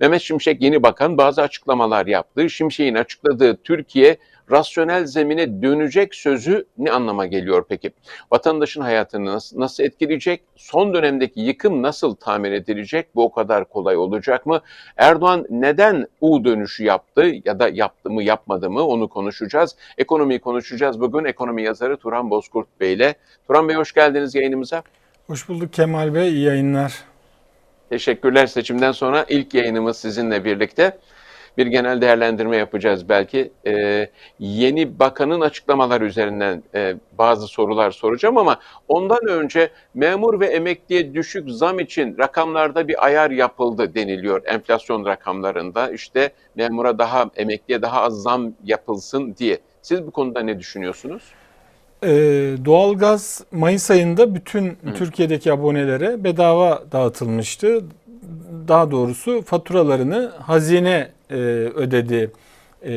Mehmet Şimşek yeni bakan bazı açıklamalar yaptı. Şimşek'in açıkladığı Türkiye rasyonel zemine dönecek sözü ne anlama geliyor peki? Vatandaşın hayatını nasıl, nasıl etkileyecek? Son dönemdeki yıkım nasıl tamir edilecek? Bu o kadar kolay olacak mı? Erdoğan neden U dönüşü yaptı ya da yaptı mı yapmadı mı onu konuşacağız. Ekonomiyi konuşacağız bugün. Ekonomi yazarı Turan Bozkurt Bey ile. Turan Bey hoş geldiniz yayınımıza. Hoş bulduk Kemal Bey, iyi yayınlar. Teşekkürler seçimden sonra ilk yayınımız sizinle birlikte. Bir genel değerlendirme yapacağız belki. Ee, yeni bakanın açıklamalar üzerinden e, bazı sorular soracağım ama ondan önce memur ve emekliye düşük zam için rakamlarda bir ayar yapıldı deniliyor enflasyon rakamlarında. İşte memura daha, emekliye daha az zam yapılsın diye. Siz bu konuda ne düşünüyorsunuz? Ee, doğalgaz Mayıs ayında bütün Türkiye'deki abonelere bedava dağıtılmıştı. Daha doğrusu faturalarını hazine e, ödedi e,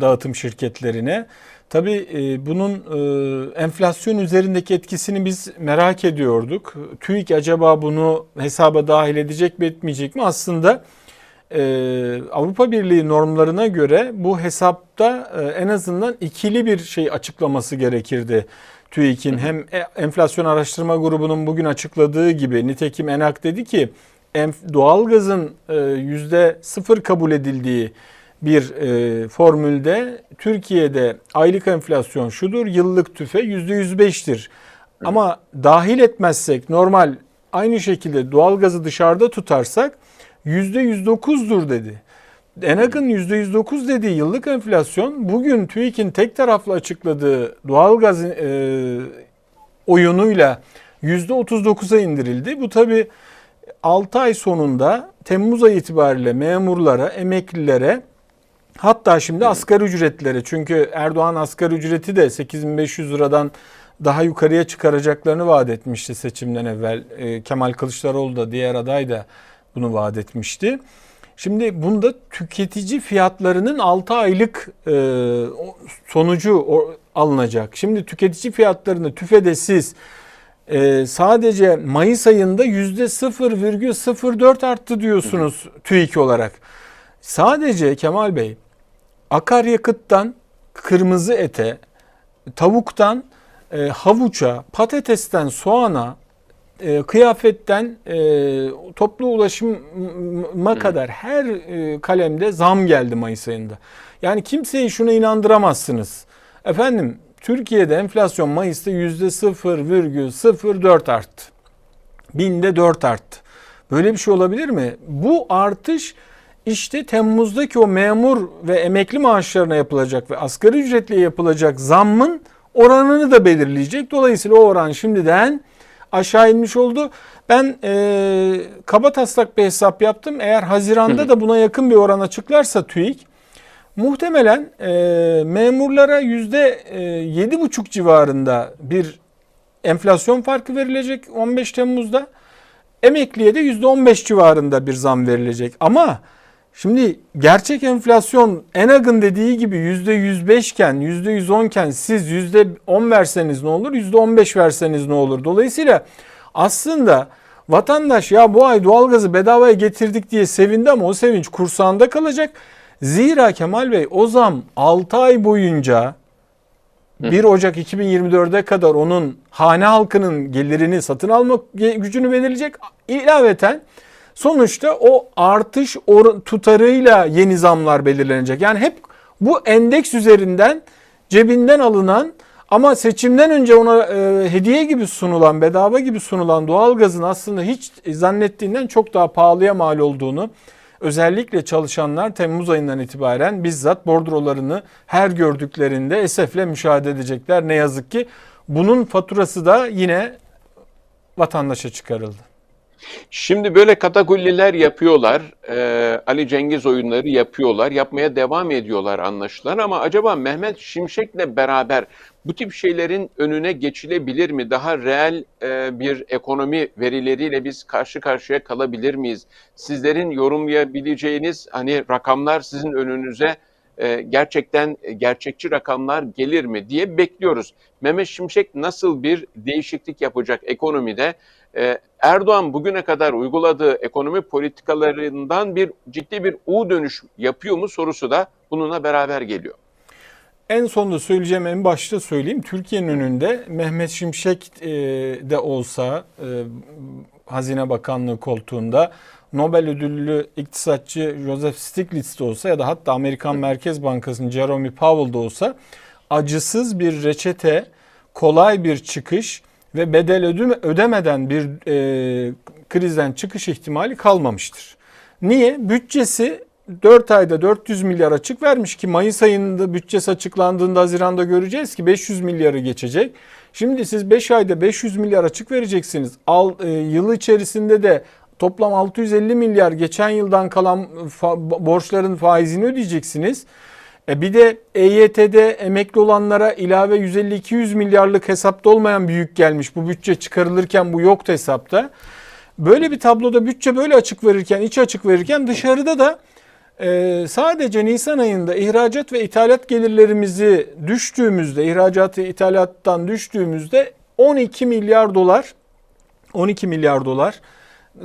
dağıtım şirketlerine. Tabii e, bunun e, enflasyon üzerindeki etkisini biz merak ediyorduk. TÜİK acaba bunu hesaba dahil edecek mi etmeyecek mi? Aslında e, Avrupa Birliği normlarına göre bu hesapta e, en azından ikili bir şey açıklaması gerekirdi. TÜİK'in hem e- enflasyon araştırma grubunun bugün açıkladığı gibi nitekim ENAK dedi ki doğalgazın e, yüzde sıfır kabul edildiği bir e, formülde Türkiye'de aylık enflasyon şudur, yıllık tüfe yüzde yüz beştir. Ama dahil etmezsek normal aynı şekilde doğalgazı dışarıda tutarsak yüzde yüz dokuzdur dedi. ENAK'ın yüzde yüz dokuz dediği yıllık enflasyon bugün TÜİK'in tek taraflı açıkladığı doğalgaz e, oyunuyla yüzde otuz dokuza indirildi. Bu tabi 6 ay sonunda Temmuz ayı itibariyle memurlara, emeklilere hatta şimdi asgari ücretlere çünkü Erdoğan asgari ücreti de 8500 liradan daha yukarıya çıkaracaklarını vaat etmişti seçimden evvel. E, Kemal Kılıçdaroğlu da diğer aday da bunu vaat etmişti. Şimdi bunda tüketici fiyatlarının 6 aylık e, sonucu alınacak. Şimdi tüketici fiyatlarını tüfede siz e, sadece Mayıs ayında yüzde 0,04 arttı diyorsunuz TÜİK olarak. Sadece Kemal Bey akaryakıttan kırmızı ete, tavuktan e, havuça, patatesten soğana, e, kıyafetten e, toplu ulaşıma kadar her e, kalemde zam geldi Mayıs ayında. Yani kimseyi şuna inandıramazsınız. Efendim Türkiye'de enflasyon Mayıs'ta yüzde 0,04 arttı. Binde 4 arttı. Böyle bir şey olabilir mi? Bu artış işte Temmuz'daki o memur ve emekli maaşlarına yapılacak ve asgari ücretliye yapılacak zammın oranını da belirleyecek. Dolayısıyla o oran şimdiden aşağı inmiş oldu. Ben e, kaba taslak bir hesap yaptım. Eğer Haziran'da da buna yakın bir oran açıklarsa TÜİK muhtemelen e, memurlara yüzde e, yedi buçuk civarında bir enflasyon farkı verilecek 15 Temmuz'da. Emekliye de %15 civarında bir zam verilecek. Ama şimdi gerçek enflasyon Enag'ın dediği gibi %105 iken, %110 iken siz %10 verseniz ne olur? %15 verseniz ne olur? Dolayısıyla aslında vatandaş ya bu ay doğalgazı bedavaya getirdik diye sevindi ama o sevinç kursağında kalacak. Zira Kemal Bey o zam 6 ay boyunca 1 Ocak 2024'e kadar onun hane halkının gelirini satın alma gücünü belirleyecek. İlaveten sonuçta o artış tutarıyla yeni zamlar belirlenecek. Yani hep bu endeks üzerinden cebinden alınan ama seçimden önce ona e, hediye gibi sunulan, bedava gibi sunulan doğalgazın aslında hiç zannettiğinden çok daha pahalıya mal olduğunu özellikle çalışanlar Temmuz ayından itibaren bizzat bordrolarını her gördüklerinde esefle müşahede edecekler. Ne yazık ki bunun faturası da yine vatandaşa çıkarıldı. Şimdi böyle katakulliler yapıyorlar. Ee, Ali Cengiz oyunları yapıyorlar. Yapmaya devam ediyorlar anlaşılan ama acaba Mehmet Şimşek'le beraber bu tip şeylerin önüne geçilebilir mi? Daha reel e, bir ekonomi verileriyle biz karşı karşıya kalabilir miyiz? Sizlerin yorumlayabileceğiniz hani rakamlar sizin önünüze e, gerçekten gerçekçi rakamlar gelir mi diye bekliyoruz. Mehmet Şimşek nasıl bir değişiklik yapacak ekonomide? Ee, Erdoğan bugüne kadar uyguladığı ekonomi politikalarından bir ciddi bir U dönüş yapıyor mu sorusu da bununla beraber geliyor. En sonunda söyleyeceğim en başta söyleyeyim. Türkiye'nin önünde Mehmet Şimşek e, de olsa e, Hazine Bakanlığı koltuğunda Nobel ödüllü iktisatçı Joseph Stiglitz de olsa ya da hatta Amerikan Merkez Bankası'nın Jerome Powell da olsa acısız bir reçete, kolay bir çıkış ve bedel ödeme, ödemeden bir e, krizden çıkış ihtimali kalmamıştır. Niye? Bütçesi 4 ayda 400 milyar açık vermiş ki Mayıs ayında bütçesi açıklandığında Haziran'da göreceğiz ki 500 milyarı geçecek. Şimdi siz 5 ayda 500 milyar açık vereceksiniz. Al, e, yıl içerisinde de toplam 650 milyar geçen yıldan kalan fa- borçların faizini ödeyeceksiniz. E bir de EYT'de emekli olanlara ilave 150-200 milyarlık hesapta olmayan bir yük gelmiş. Bu bütçe çıkarılırken bu yoktu hesapta. Böyle bir tabloda bütçe böyle açık verirken, iç açık verirken dışarıda da e, sadece Nisan ayında ihracat ve ithalat gelirlerimizi düştüğümüzde, ihracatı ithalattan düştüğümüzde 12 milyar dolar 12 milyar dolar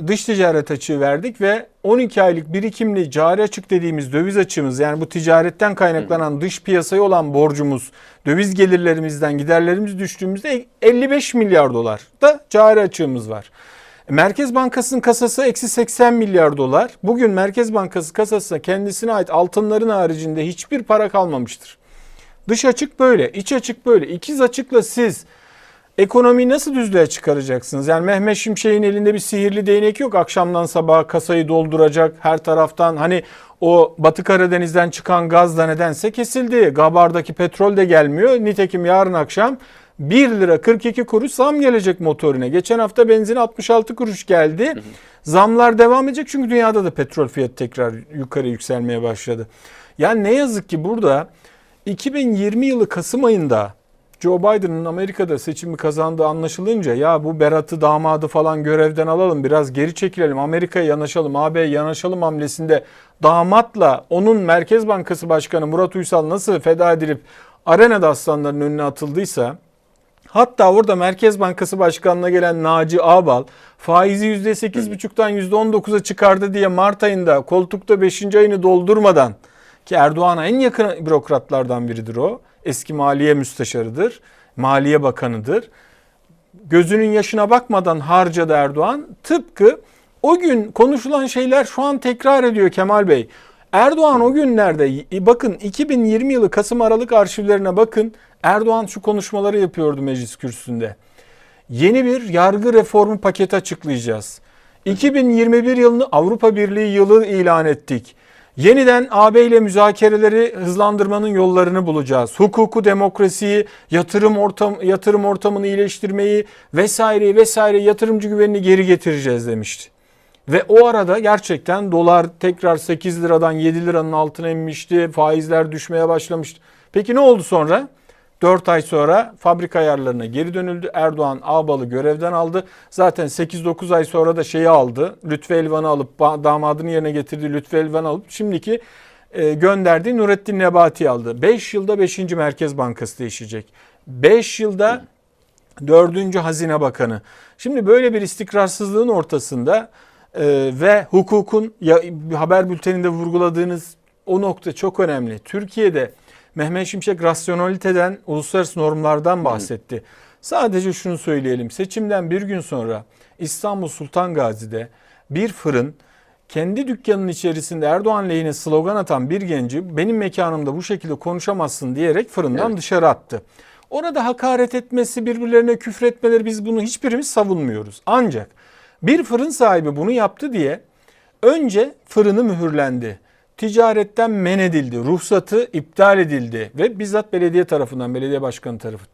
dış ticaret açığı verdik ve 12 aylık birikimli cari açık dediğimiz döviz açığımız yani bu ticaretten kaynaklanan dış piyasaya olan borcumuz döviz gelirlerimizden giderlerimiz düştüğümüzde 55 milyar dolar da cari açığımız var. Merkez Bankası'nın kasası eksi 80 milyar dolar. Bugün Merkez Bankası kasasına kendisine ait altınların haricinde hiçbir para kalmamıştır. Dış açık böyle, iç açık böyle. İkiz açıkla siz ekonomiyi nasıl düzlüğe çıkaracaksınız? Yani Mehmet Şimşek'in elinde bir sihirli değnek yok. Akşamdan sabaha kasayı dolduracak her taraftan. Hani o Batı Karadeniz'den çıkan gaz da nedense kesildi. Gabar'daki petrol de gelmiyor. Nitekim yarın akşam 1 lira 42 kuruş zam gelecek motorine. Geçen hafta benzin 66 kuruş geldi. Zamlar devam edecek çünkü dünyada da petrol fiyatı tekrar yukarı yükselmeye başladı. Yani ne yazık ki burada 2020 yılı Kasım ayında Joe Biden'ın Amerika'da seçimi kazandığı anlaşılınca ya bu Berat'ı damadı falan görevden alalım biraz geri çekilelim Amerika'ya yanaşalım AB'ye yanaşalım hamlesinde damatla onun Merkez Bankası Başkanı Murat Uysal nasıl feda edilip arenada aslanların önüne atıldıysa Hatta orada Merkez Bankası Başkanı'na gelen Naci Ağbal faizi %8,5'tan %19'a çıkardı diye Mart ayında koltukta 5. ayını doldurmadan ki Erdoğan'a en yakın bürokratlardan biridir o. Eski maliye müsteşarıdır, maliye bakanıdır. Gözünün yaşına bakmadan harcadı Erdoğan. Tıpkı o gün konuşulan şeyler şu an tekrar ediyor Kemal Bey. Erdoğan o günlerde bakın 2020 yılı Kasım Aralık arşivlerine bakın. Erdoğan şu konuşmaları yapıyordu meclis kürsüsünde. Yeni bir yargı reformu paketi açıklayacağız. 2021 yılını Avrupa Birliği yılı ilan ettik. Yeniden AB ile müzakereleri hızlandırmanın yollarını bulacağız. Hukuku, demokrasiyi, yatırım ortam yatırım ortamını iyileştirmeyi vesaire vesaire yatırımcı güvenini geri getireceğiz demişti. Ve o arada gerçekten dolar tekrar 8 liradan 7 liranın altına inmişti. Faizler düşmeye başlamıştı. Peki ne oldu sonra? 4 ay sonra fabrika ayarlarına geri dönüldü. Erdoğan Ağbal'ı görevden aldı. Zaten 8-9 ay sonra da şeyi aldı. Lütfü Elvan'ı alıp damadını yerine getirdi. Lütfü Elvan'ı alıp şimdiki e, gönderdiği Nurettin Nebati'yi aldı. 5 yılda 5. Merkez Bankası değişecek. 5 yılda 4. Hazine Bakanı. Şimdi böyle bir istikrarsızlığın ortasında e, ve hukukun ya, haber bülteninde vurguladığınız o nokta çok önemli. Türkiye'de Mehmet Şimşek rasyonaliteden, uluslararası normlardan bahsetti. Hı. Sadece şunu söyleyelim. Seçimden bir gün sonra İstanbul Sultan Gazi'de bir fırın kendi dükkanının içerisinde Erdoğan lehine slogan atan bir genci benim mekanımda bu şekilde konuşamazsın diyerek fırından evet. dışarı attı. Orada hakaret etmesi, birbirlerine küfretmeleri biz bunu hiçbirimiz savunmuyoruz. Ancak bir fırın sahibi bunu yaptı diye önce fırını mühürlendi ticaretten men edildi. Ruhsatı iptal edildi ve bizzat belediye tarafından, belediye başkanı tarafı.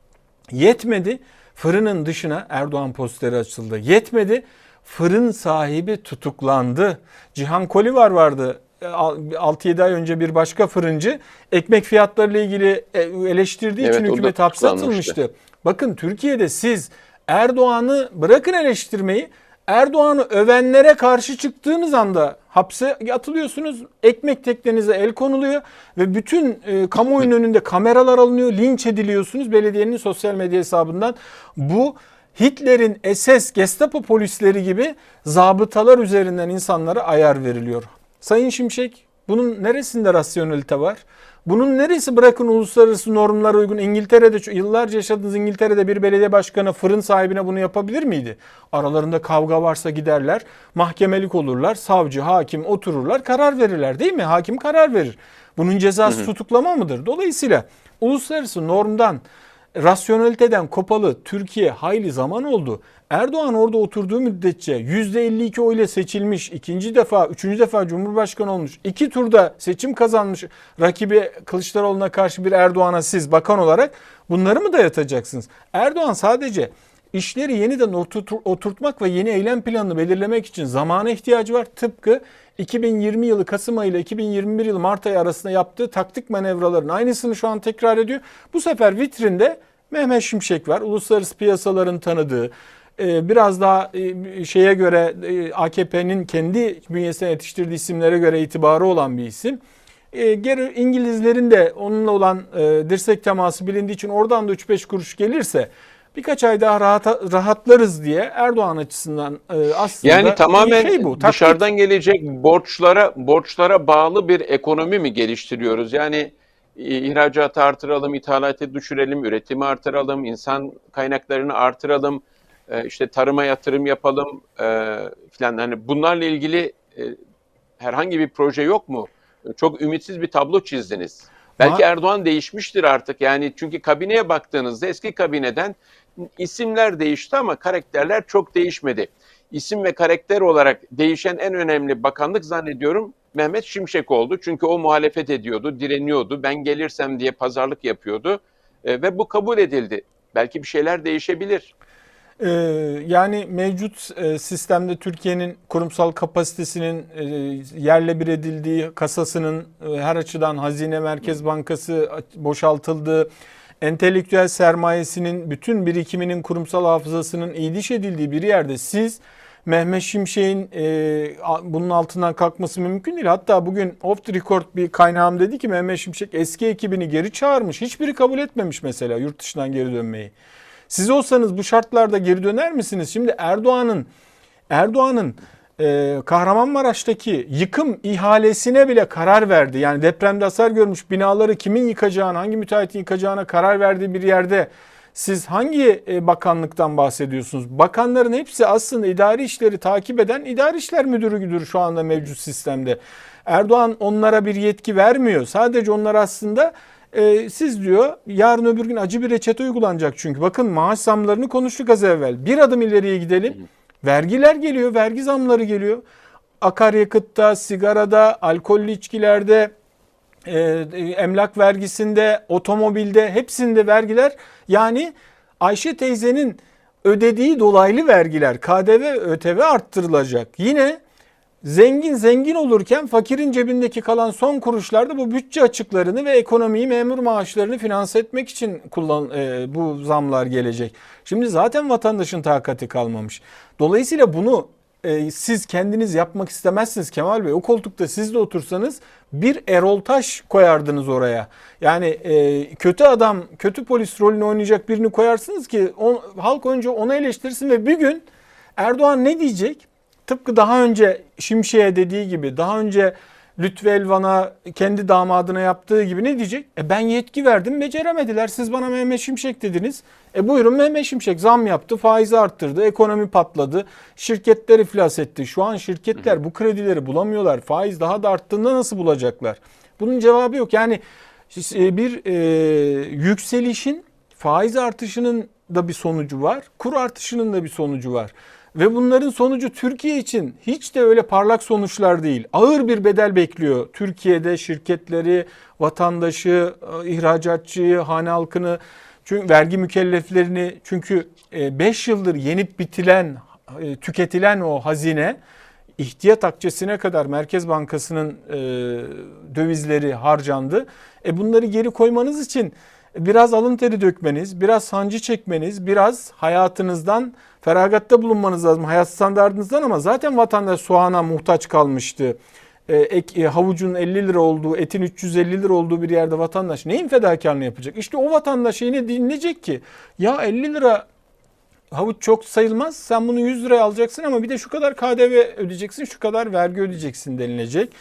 Yetmedi. Fırının dışına Erdoğan posteri açıldı. Yetmedi. Fırın sahibi tutuklandı. Cihan Kolivar vardı 6-7 ay önce bir başka fırıncı ekmek fiyatlarıyla ilgili e, eleştirdiği evet, için hükümet hapse atılmıştı. Bakın Türkiye'de siz Erdoğan'ı bırakın eleştirmeyi Erdoğan'ı övenlere karşı çıktığınız anda hapse atılıyorsunuz. Ekmek teknenize el konuluyor ve bütün e, kamuoyunun önünde kameralar alınıyor. Linç ediliyorsunuz belediyenin sosyal medya hesabından. Bu Hitler'in SS Gestapo polisleri gibi zabıtalar üzerinden insanlara ayar veriliyor. Sayın Şimşek bunun neresinde rasyonelite var? Bunun neresi bırakın uluslararası normlara uygun İngiltere'de yıllarca yaşadığınız İngiltere'de bir belediye başkanı fırın sahibine bunu yapabilir miydi? Aralarında kavga varsa giderler, mahkemelik olurlar, savcı, hakim otururlar, karar verirler değil mi? Hakim karar verir. Bunun cezası tutuklama mıdır? Dolayısıyla uluslararası normdan rasyoneliteden kopalı Türkiye hayli zaman oldu. Erdoğan orada oturduğu müddetçe %52 oyla seçilmiş, ikinci defa, üçüncü defa Cumhurbaşkanı olmuş, iki turda seçim kazanmış rakibi Kılıçdaroğlu'na karşı bir Erdoğan'a siz bakan olarak bunları mı dayatacaksınız? Erdoğan sadece işleri yeniden oturtmak ve yeni eylem planını belirlemek için zamana ihtiyacı var. Tıpkı 2020 yılı Kasım ayı ile 2021 yılı Mart ayı arasında yaptığı taktik manevraların aynısını şu an tekrar ediyor. Bu sefer vitrinde Mehmet Şimşek var. Uluslararası piyasaların tanıdığı, biraz daha e, şeye göre e, AKP'nin kendi bünyesine yetiştirdiği isimlere göre itibarı olan bir isim. E, Geri İngilizlerin de onunla olan e, dirsek teması bilindiği için oradan da 3-5 kuruş gelirse birkaç ay daha rahat, rahatlarız diye Erdoğan açısından e, aslında Yani tamamen şey bu. taktik. dışarıdan gelecek borçlara borçlara bağlı bir ekonomi mi geliştiriyoruz? Yani ihracatı artıralım, ithalatı düşürelim, üretimi artıralım, insan kaynaklarını artıralım, e, işte tarıma yatırım yapalım e, filan. Hani bunlarla ilgili e, herhangi bir proje yok mu? Çok ümitsiz bir tablo çizdiniz. Belki Ma- Erdoğan değişmiştir artık. Yani çünkü kabineye baktığınızda eski kabineden isimler değişti ama karakterler çok değişmedi. İsim ve karakter olarak değişen en önemli bakanlık zannediyorum Mehmet Şimşek oldu. Çünkü o muhalefet ediyordu, direniyordu. Ben gelirsem diye pazarlık yapıyordu E, ve bu kabul edildi. Belki bir şeyler değişebilir. Ee, yani mevcut e, sistemde Türkiye'nin kurumsal kapasitesinin e, yerle bir edildiği, kasasının e, her açıdan Hazine Merkez Bankası boşaltıldığı, entelektüel sermayesinin bütün birikiminin kurumsal hafızasının iyiliş edildiği bir yerde siz Mehmet Şimşek'in bunun altından kalkması mümkün değil. Hatta bugün off the record bir kaynağım dedi ki Mehmet Şimşek eski ekibini geri çağırmış. Hiçbiri kabul etmemiş mesela yurt dışından geri dönmeyi. Siz olsanız bu şartlarda geri döner misiniz? Şimdi Erdoğan'ın Erdoğan'ın e, Kahramanmaraş'taki yıkım ihalesine bile karar verdi. Yani depremde hasar görmüş binaları kimin yıkacağını, hangi müteahhitin yıkacağına karar verdiği bir yerde siz hangi e, bakanlıktan bahsediyorsunuz? Bakanların hepsi aslında idari işleri takip eden idari işler müdürüdür şu anda mevcut sistemde. Erdoğan onlara bir yetki vermiyor. Sadece onlar aslında e, siz diyor yarın öbür gün acı bir reçete uygulanacak çünkü. Bakın maaş zamlarını konuştuk az evvel. Bir adım ileriye gidelim. Vergiler geliyor, vergi zamları geliyor. Akaryakıtta, sigarada, alkollü içkilerde, e, emlak vergisinde, otomobilde hepsinde vergiler yani Ayşe teyzenin ödediği dolaylı vergiler KDV ÖTV arttırılacak. Yine zengin zengin olurken fakirin cebindeki kalan son kuruşlarda bu bütçe açıklarını ve ekonomiyi memur maaşlarını finanse etmek için kullan e, bu zamlar gelecek. Şimdi zaten vatandaşın takati kalmamış. Dolayısıyla bunu e, siz kendiniz yapmak istemezsiniz Kemal Bey. O koltukta siz de otursanız bir Erol Taş koyardınız oraya. Yani e, kötü adam, kötü polis rolünü oynayacak birini koyarsınız ki on, halk önce onu eleştirsin ve bir gün Erdoğan ne diyecek? Tıpkı daha önce Şimşek'e dediği gibi, daha önce Lütfü Elvan'a kendi damadına yaptığı gibi ne diyecek? E ben yetki verdim beceremediler. Siz bana Mehmet Şimşek dediniz. E buyurun Mehmet Şimşek zam yaptı, faizi arttırdı, ekonomi patladı, şirketler iflas etti. Şu an şirketler bu kredileri bulamıyorlar. Faiz daha da arttığında nasıl bulacaklar? Bunun cevabı yok. Yani e, bir e, yükselişin faiz artışının da bir sonucu var. Kur artışının da bir sonucu var. Ve bunların sonucu Türkiye için hiç de öyle parlak sonuçlar değil. Ağır bir bedel bekliyor. Türkiye'de şirketleri, vatandaşı, e, ihracatçıyı, hane halkını, çünkü vergi mükelleflerini çünkü 5 yıldır yenip bitilen, e, tüketilen o hazine ihtiyat akçesine kadar Merkez Bankası'nın e, dövizleri harcandı. E bunları geri koymanız için biraz alın teri dökmeniz, biraz sancı çekmeniz, biraz hayatınızdan feragatta bulunmanız lazım. Hayat standartınızdan ama zaten vatandaş soğana muhtaç kalmıştı. E, ek, e, havucun 50 lira olduğu, etin 350 lira olduğu bir yerde vatandaş neyin fedakarlığını yapacak? İşte o vatandaş yine dinleyecek ki ya 50 lira havuç çok sayılmaz. Sen bunu 100 liraya alacaksın ama bir de şu kadar KDV ödeyeceksin, şu kadar vergi ödeyeceksin denilecek.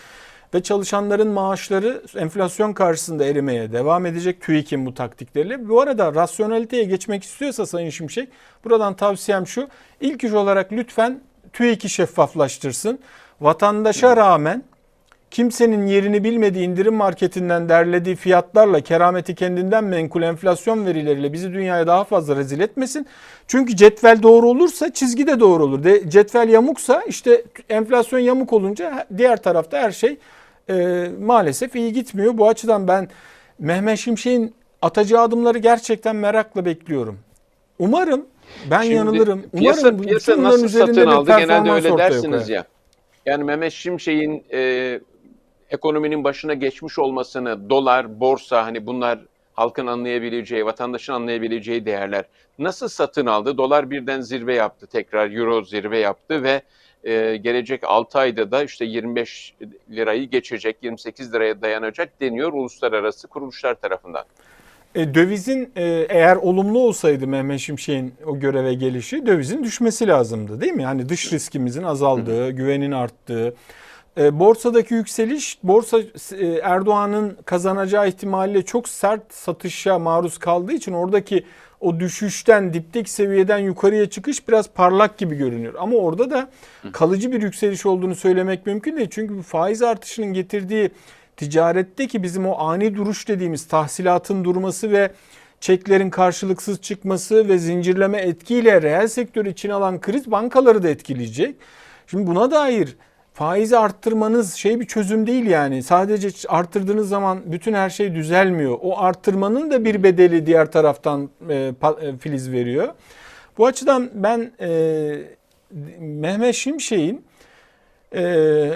Ve çalışanların maaşları enflasyon karşısında erimeye devam edecek TÜİK'in bu taktikleriyle. Bu arada rasyonaliteye geçmek istiyorsa Sayın Şimşek buradan tavsiyem şu. İlk iş olarak lütfen TÜİK'i şeffaflaştırsın. Vatandaşa rağmen kimsenin yerini bilmediği indirim marketinden derlediği fiyatlarla kerameti kendinden menkul enflasyon verileriyle bizi dünyaya daha fazla rezil etmesin. Çünkü cetvel doğru olursa çizgi de doğru olur. De, cetvel yamuksa işte enflasyon yamuk olunca diğer tarafta her şey e, maalesef iyi gitmiyor. Bu açıdan ben Mehmet Şimşek'in atacağı adımları gerçekten merakla bekliyorum. Umarım ben Şimdi yanılırım. Piyasa, Umarım piyasa nasıl satın aldı genelde öyle dersiniz ya. Yani Mehmet Şimşek'in e, ekonominin başına geçmiş olmasını dolar, borsa hani bunlar halkın anlayabileceği, vatandaşın anlayabileceği değerler nasıl satın aldı? Dolar birden zirve yaptı tekrar euro zirve yaptı ve e, gelecek 6 ayda da işte 25 lirayı geçecek, 28 liraya dayanacak deniyor uluslararası kuruluşlar tarafından. E, dövizin e, eğer olumlu olsaydı Mehmet Şimşek'in o göreve gelişi dövizin düşmesi lazımdı değil mi? Yani dış riskimizin azaldığı, güvenin arttığı. E, borsadaki yükseliş, borsa e, Erdoğan'ın kazanacağı ihtimalle çok sert satışa maruz kaldığı için oradaki o düşüşten, dipteki seviyeden yukarıya çıkış biraz parlak gibi görünüyor. Ama orada da kalıcı bir yükseliş olduğunu söylemek mümkün değil. Çünkü bu faiz artışının getirdiği ticaretteki bizim o ani duruş dediğimiz tahsilatın durması ve çeklerin karşılıksız çıkması ve zincirleme etkiyle reel sektörü içine alan kriz bankaları da etkileyecek. Şimdi buna dair faizi arttırmanız şey bir çözüm değil yani. Sadece arttırdığınız zaman bütün her şey düzelmiyor. O arttırmanın da bir bedeli diğer taraftan e, e, filiz veriyor. Bu açıdan ben e, Mehmet Şimşek'in e,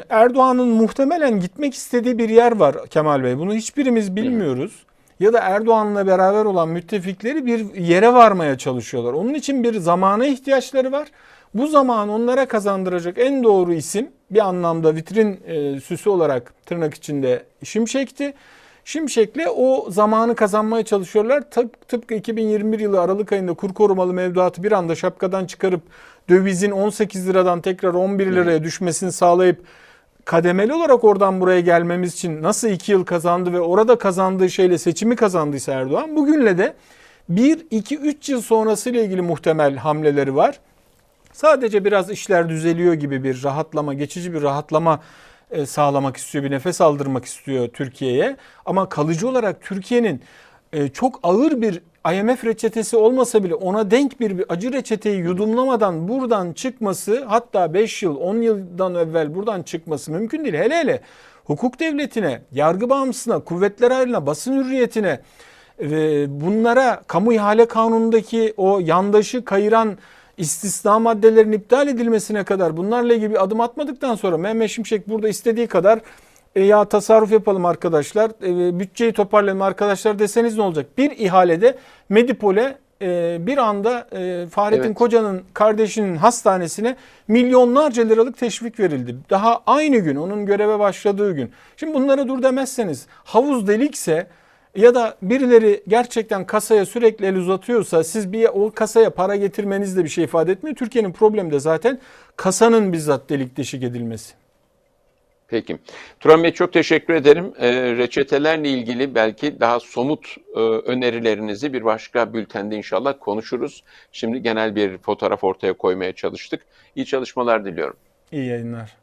Erdoğan'ın muhtemelen gitmek istediği bir yer var Kemal Bey. Bunu hiçbirimiz bilmiyoruz. Ya da Erdoğan'la beraber olan müttefikleri bir yere varmaya çalışıyorlar. Onun için bir zamana ihtiyaçları var. Bu zaman onlara kazandıracak en doğru isim bir anlamda vitrin e, süsü olarak tırnak içinde Şimşek'ti. Şimşek'le o zamanı kazanmaya çalışıyorlar. Tıp, tıpkı 2021 yılı Aralık ayında kur korumalı mevduatı bir anda şapkadan çıkarıp dövizin 18 liradan tekrar 11 liraya düşmesini sağlayıp kademeli olarak oradan buraya gelmemiz için nasıl 2 yıl kazandı ve orada kazandığı şeyle seçimi kazandıysa Erdoğan bugünle de 1, 2, 3 yıl sonrasıyla ilgili muhtemel hamleleri var. Sadece biraz işler düzeliyor gibi bir rahatlama, geçici bir rahatlama e, sağlamak istiyor, bir nefes aldırmak istiyor Türkiye'ye. Ama kalıcı olarak Türkiye'nin e, çok ağır bir IMF reçetesi olmasa bile ona denk bir, acı reçeteyi yudumlamadan buradan çıkması hatta 5 yıl 10 yıldan evvel buradan çıkması mümkün değil. Hele hele hukuk devletine, yargı bağımsızlığına, kuvvetler ayrılığına, basın hürriyetine ve bunlara kamu ihale kanunundaki o yandaşı kayıran istisna maddelerin iptal edilmesine kadar bunlarla ilgili bir adım atmadıktan sonra Mehmet Şimşek burada istediği kadar e, ya tasarruf yapalım arkadaşlar, e, bütçeyi toparlayalım arkadaşlar deseniz ne olacak? Bir ihalede Medipol'e e, bir anda e, Fahrettin Evet. Koca'nın kardeşinin hastanesine milyonlarca liralık teşvik verildi. Daha aynı gün onun göreve başladığı gün. Şimdi bunlara dur demezseniz havuz delikse ya da birileri gerçekten kasaya sürekli el uzatıyorsa siz bir o kasaya para getirmeniz de bir şey ifade etmiyor. Türkiye'nin problemi de zaten kasanın bizzat delik deşik edilmesi. Peki. Turan Bey çok teşekkür ederim. Ee, reçetelerle ilgili belki daha somut e, önerilerinizi bir başka bültende inşallah konuşuruz. Şimdi genel bir fotoğraf ortaya koymaya çalıştık. İyi çalışmalar diliyorum. İyi yayınlar.